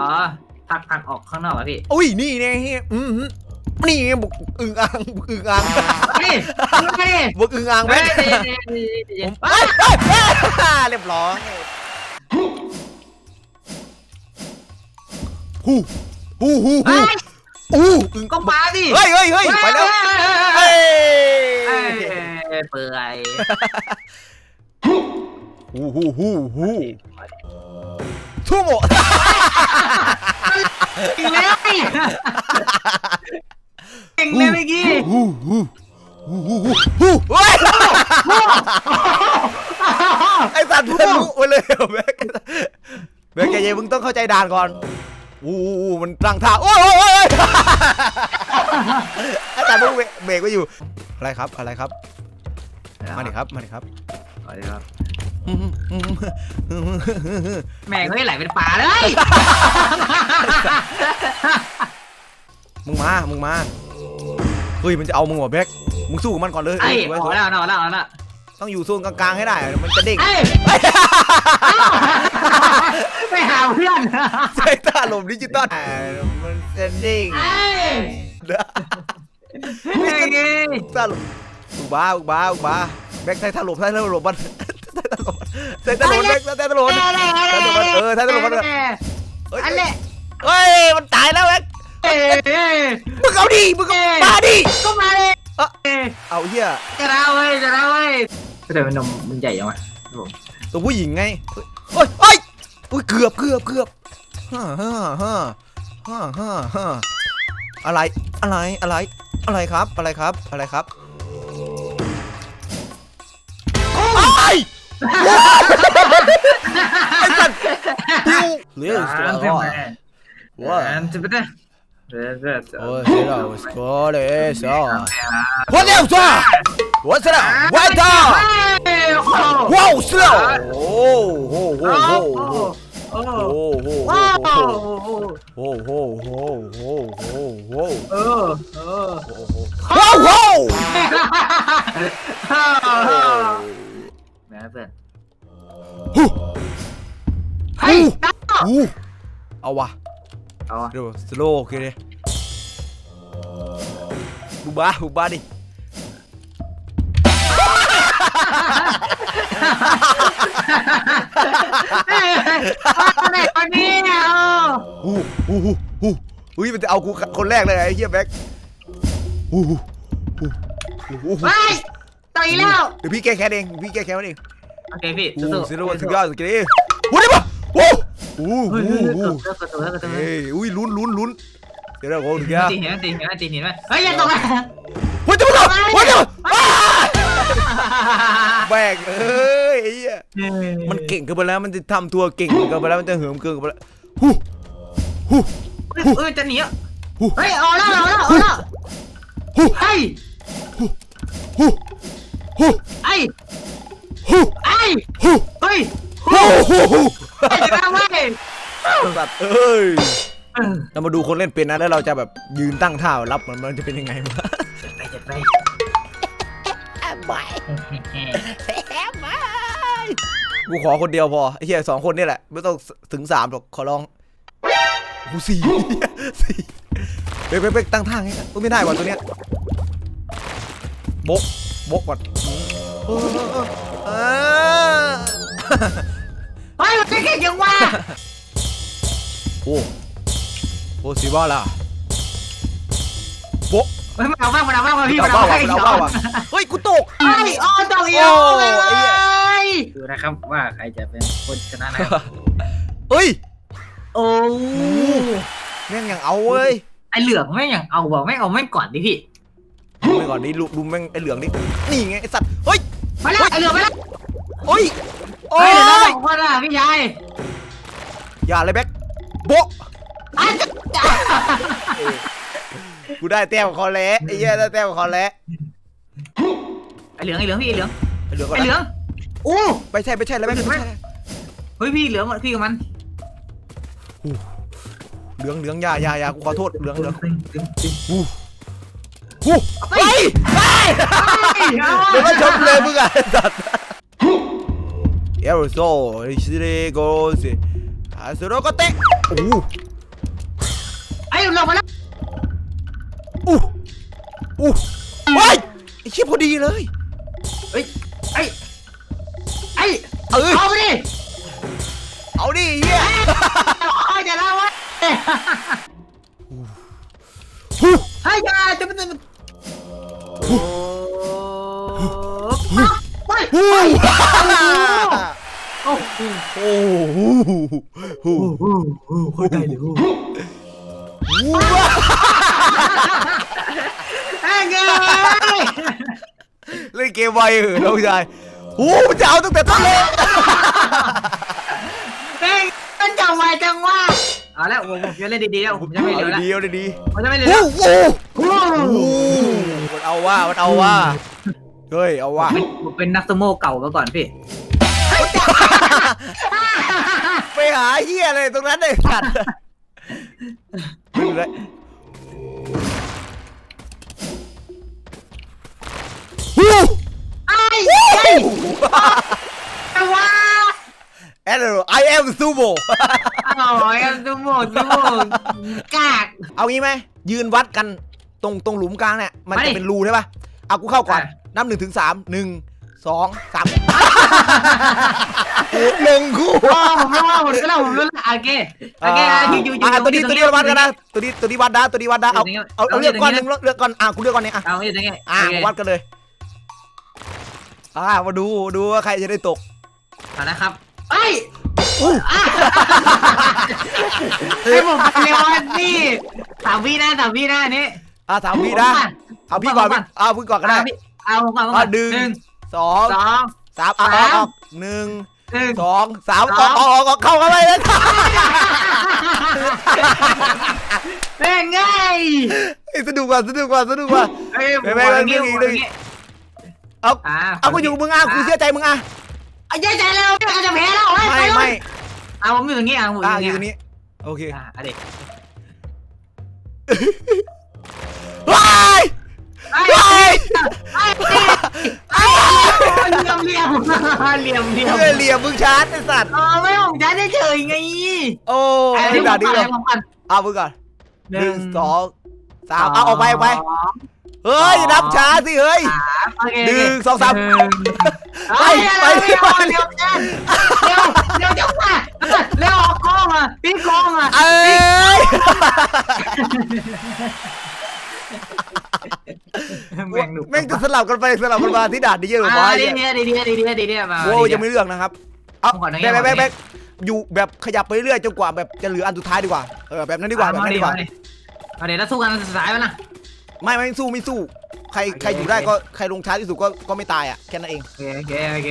อ๋อผลักผลักออกข้างนอกอะพี่อุ้ยนี่ไงเฮียอืมหืมนี่ไงบุกอึ่งอ่างบุกอึ่งอ่างเฮ้ยเฮ้ยบุกอึ่งอ่างไหมเฮ้ยเฮ้ยเฮ้ยเฮ้ยผมเอ้ยเอ้ยเอ้ยเรียบร้อยฮู้ฮู้ฮู้ฮู้เฮ้ยอู้อึ่งก็มาดิเฮ้ยเฮ้ยเฮ้ยไปแล้วเฮ้เฮ้ยยเฮ้ยเปื่อยฮู้ฮู้ฮู้ฮู้ทุ่มโม เก่งเลยเก่งเลยเมื่อกี้ฮู้ฮู้ฮู้ฮู้ฮู้ฮู้เฮ้ยไอสัตว์ทะลุไปเลยแบกแบกใจเย็นมึงต้องเข้าใจด่านก่อนอู้อู้มันตั้งท่าโอ้ยโอ้ยไอ้สัตว์มึงเบรกไว้อยู่อะไรครับอะไรครับ มาดิครับมาดิครับสวัสดีครับ แม่งเฮ้ยไหลเป็นป่าเลย มึงมา มึงมา เฮ้ย มันจะเอามึงว่ะแบ็คมึงสู้กับมันก่อนเลยไอ้เว้ยเอาแล้วเอาแล้วเอาแล้วต้องอยู่โซนกลางๆให้ได้ มันจะเด้งไอ้ไปหาเพื่อนใช้ตาลมดิจิตอลมันจะเด้งไอ้นี่ไอ้ไงตาลมอุกบ้าอุกบ้าอุกบ้าแบ็คไทยตาลมไทยตาลมมัน ไทยตาลมไทยตาลมแบ็คไทยตาลมเออไทยตาลมมันเฮ้ยอันเนี้ยเฮ้ยมันตายแล้วแบ็คเอ้ยมึงเอาดิมึงก็มาดิก็มาเลยเอาเหี้ยจะเราเว้ยจะเราเว้ยแต่มันนมมันใหญ่ยังวะผมตัวผู้หญิงไงเฮ้ยเฮ้ยอุ้ยเกือบเกือบเกือบฮ่าฮ่าฮ่าฮ่าฮ่าฮ่าอะไรอะไรอะไรอะไรครับอะไรครับอะไรครับ ไอ้สัตว์พิวเหลือสตัวว่าจะไปได้เดี๋ยวเดี๋ยวโอ้ยเสียแล้วสกอร์เลยสอวันเดียวจ้าวันเสร็จวันต่อว้าวเสียวโอ้โหโอ้โหโอ้โหโอ้โอ้โหว้าวโอ้โหโอ้โหโอ้โหโอ้โหเออเออโอ้โห แม่เพื่อนฮูเฮ้ยฮูเอาวะเอาเดี๋ยวสโลว์โอเคเลยบูบ้าบูบ้าดิอะไรคนนี้เอาฮูฮูฮูฮูอุ้ยมันจะเอากูคนแรกเลยไอ้เหี้ยแบ็คฮูฮูฮูฮูฮูไป ต่อยแล้วเดี๋ยวพี่แก้แค้นเองพี่แก้แค้นมันเองโอเคพี่โอ้สู้สิโลถึงยอดสุดเลยวู้ดิปะโอ้โหเฮ้ยโอ้เฮ้ยโหเฮ้ยกระตุ้นกระตุ้นเฮ้ยอุ้ยลุ้นลุ้นลุ้นเดี๋ยวเราโอ้ถึงยอดตีเห็นตีเห็นตีเห็นไหมเฮ้ยอย่าตกนะเฮ้ยจะมาเฮ้ยจะมาแบกเอ้ยไอ้เหี้ย มันเก่งเกินไปแล้วมันจะทำตัวเก่งเกินไปแล้วมันจะเหิมเกินไปแล้วฮู้ฮู้เออจะหนีอะเฮ้ยเอาแล้วเอาแล้วเอาแล้วฮู้ไอ้ฮู้ฮู้ ฮู้ไอ้ฮู้ไอ้ฮู้เฮ้ยฮู้ฮู้ฮู้ไอ้จะทำไมสัตว์เอ้ยเรามาดูคนเล่นเป็นนะแล้วเราจะแบบยืนตั้งท่ารับมันมันจะเป็นยังไงวะไปจะไปกูขอคนเดียวพอไอ้เหี้ยสองคนนี่แหละ ไม่ต้องถึงสามหรอกขอร้องกูสี่สี่เป๊กเป๊กเป๊กตั้งท่าไงกันไม่ได้ว่ะตัวเนี้ยบกบกก่อน เออเออเออเออเฮ้ยมันเก่งยังวะโอ้โอ้สีบ้าล่ะบกเฮ้ยมันเอาบ้างมันเอาบ้างมาพี่มันเบ้าเอาบ้างมันเอาบ้าว่ะเฮ้ยกูตกเฮ้ยอ๋อตกเยโอ้อะไอ้เหี้ยดูนะครับว่าใครจะเป็นคนชนะนะครับเฮ้ยโอ้แม่งยังเอาเว้ยไอเหลืองแม่งอย่างเอาบอกแม่งเอาแม่งก่อนดิพี่ดูไปก่อนดิดูดูแม่งไอเหลืองดินี่ไงไอสัตว์เฮ้ย มาแล้วไอเหลืองมาแล้วเฮ้ยโอ้เฮ้ยยเดี๋ยวเราสองคนอะพี่ชายอย่าเลยแบ็คโบะอะจ๊ะกูได้แต้มกับคอแล้ไอ้เหี้ยได้แต้มกับคอแล้ไอเหลืองไอเหลืองพี่ไอเหลืองไอ้เหลืองก่อไอนเหลือนะงอู้ไม่ใช่ไม่ใช่แล้วไม่ใช่ไม่ใช่เฮ้ยพี่เหลืองพี่กับมันเหลืองเหลืองอยาอยาอยากูขอโทษเหลืองเหลืองเฮู้ฮ้ยเฮ้ย เดี๋ยวมาชมเลยมึงอะไอ้สัตว์เอลโซชิเรโกสิอาสุโรก็เตะโอ้โหไอ้ยลงมาแล้วอู้อู้เฮ้ยไอ้เชี่ยพอดีเลยเฮ้ยไอ้ไอ้เออเอาไปดิเอาดิเฮียเอาจะเล่าไว้ฮู้ให้ยาจะมันจะมัน โอ้ไปฮู้โอ้โหโอ้โหฮู้โอ้โหโคตรได้เลยฮู้ไอ้เงยเล่นเกมไวเหรอน้องชายโอ้จะเอาตั้งแต่ต้นเลยเฮ้ยมันจังไวจังวะเอาละผมผมจะเล่นดีๆแล้วผมจะไม่เหลือแล้วดีเอาดีผมจะไม่เหลือโอ้แล้วโหโอ้มันเอาว่ามันเอาว่า เฮ้ยเอาว่าผมเป็นนักสโมเก่ามาก่อนพี่ ไปหาเฮียเลยตรงนั้นเลยสัตว์ไม่รู้เลยฮู้ไอ้ไอ้แต่ว่าแอนเดอร์ I am Sumo อ๋อไอ้สโมสโมกากเอางี้ไหมยืนวัดกันตรงตรงหลุมกลางเนี่ยมันไม่จะเป็นรูใช่ป่ะเอากูเข้าก่อนอะ นับหนึ่งถึงสามหนึ่งสองสามลงคู่อ๋อผมรู้ว่าผมรู้แล้วผมรู้แล้วโอเคโอเคอะอยู่อยู่อยู่อะตัวนี้ตัวนี้วัดกันนะตัวนี้ตัวนี้วัดนะตัวนี้วัดนะเอาเอาเอาเลือกก้อนหนึ่งเลือกก้อนอะกูเลือกก้อนนี้อะเอาอยู่ตรงนี้อะโอเคมาวัดกันเลยอะมาดูดูว่าใครจะได้ตกเอานะครับไอ้ยอู้อะไอ้ผมเร็วอะนี่สามวินะสามวินะอันนี้อะสามวินะเอาพี่ก่อนพี่เอาพี่ก่อนก็ได้เอาพี่ เอาผมก่อนผมก่อะอนหนึ่งหนึ่งสองสองสามอะสามออกหนึ่งหนึ่งสองสามสออองกออกออกเข้าเข้าไปเลยเป็นไงเฮ้ยสนุกว่ะสนุกว่ะสนุกว่ะเฮ้ยไม่ไม่ผมไม่อย่างงี้ไม่ผมไม่อย่างงี้เอาอ่าเอากูอยู่กับมึงอะกูเชื่อใจมึงอะเอาใจใจแล้วพี่อาจจะแพ้แล้วเฮ้ยไม่ปเลยไม่เอาผมอยู่ตรงนี้อะผมอะออยู่ยู่ตตรรงงนี้นี้โอเคอะเอาดิว้ายไอ้ว้ายไอ้ไอ้ เหลี่ยมเหลี่ยมเหลี่ยมเหลี่ยมเฮ้ยเหลี่ยมมึงชาร์จไอสัตว์เออไม่ของฉันเฉยไงโอ้ไอ้ไอ้ที่ด่าดีผมเลยผมก่อนเอามึงก่อนหนึ่งสองสามเอาออกไปออกไปเฮ้ยนับช้าสิเฮ้ยหนึ่งสองสามไปไปไปไปเร็วจังเร็วเร็วจังว่ะเร็วออกกล้องอะพี่กล้องอะเอ้ย แมงหนุกแม่งจะสลับกันไปสลับกันมาที่ด่านนี้เยอะหรือไม่อ่าดีเนี่ยดีเนี่ยดีเนี่ยดีเนี่ยมาโอ้ยยังไม่เลือกนะครับเอาแบกแบกอยู่แบบขยับไปเรื่อยจนกว่าแบบจะเหลืออันสุดท้ายดีกว่าเออแบบนั้นดีกว่าแบบนั้นดีกว่าเอาเดี๋ยวแล้วสู้กันสายมั้ยล่ะไม่ไม่สู้ไม่สู้ใครใครอยู่ได้ก็ใครลงช้าที่สุดก็ก็ไม่ตายอะแค่นั้นเองโอเคโอเค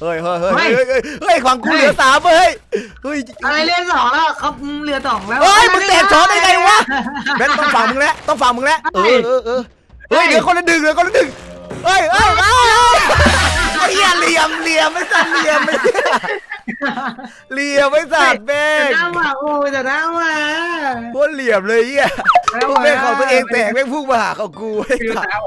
เฮ้ยเฮ้ยเฮ้ยเฮ้ยเฮ้ยฝั่งกูเหลือสามเฮ้ยเฮ้ยอะไรเล่นสองแล้วเขาเหลือสองแล้วเฮ้ยมึงเตะช้อนได้ไงวะแบนต้องฝั่งมึงแล้วต้องฝั่งมึงแล้วเออเออเออ เฮ้ยเดี๋ยวคนละดึงเดี๋ยวคนละดึงเฮ้ยเฮ้ยเฮ้ยไอ้เหี้ยเหลี่ยมเหลี่ยมไม่สั่นเหลี่ยมไม่เหลี่ยมไม่สั่นแม่จะงนั่งว่ะโอ้จะนั่งว่ะโคตรเหลี่ยมเลยเหี้ยพวกแม่งของตัวเองแตกแม่งพุ่งมาหาของกูไอ้คือสัสสาว